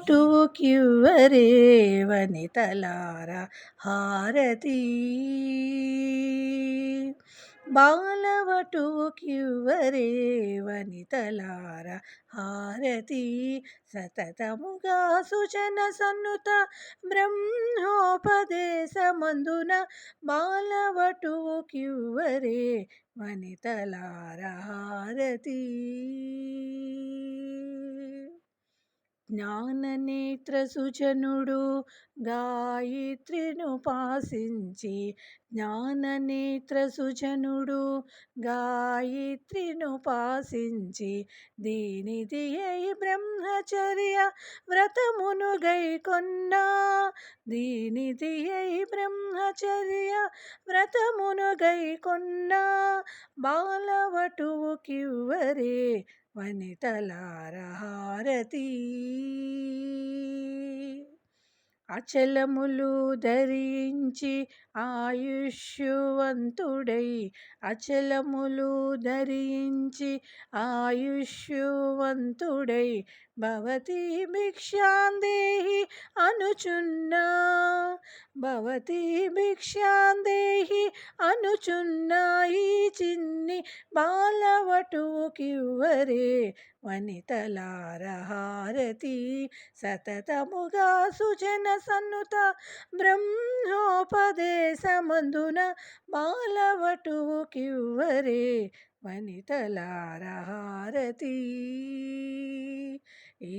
బాలవటుకివ్వరే వనితలార హారతి. బాలవటుకివ్వరే వనితలార హారతి. సతతముగా సుజన సన్నుత బ్రహ్మోపదేశమందున బాలవటుకివ్వరే వనితలార హారతి. జ్ఞాననేత్ర సుజనుడు గాయత్రిను పాసించి జ్ఞాననేత్ర సుజనుడు గాయత్రిను పాసించి దీనిది బ్రహ్మచర్య వ్రతమును గైకొన్నా దీనిది అయి బ్రహ్మచర్య వ్రతమును గైకొన్న బాలవటువుకివ్వరే వనితలార హారతి అచలములు ధరించి ఆయుష్యువంతుడై అచలములు ధరించి ఆయుష్యువంతుడై భవతి భిక్షాందేహి అనుచున్నా భవతి భిక్షాందేహి అనుచున్నా ఈ చిన్ని బాలవటు వనితలార హారతి సతతముగా సుజన సన్నుత బ్రహ్మోపదేశమందున బాలవటుకివ్వరే వనితలార హారతి ఈ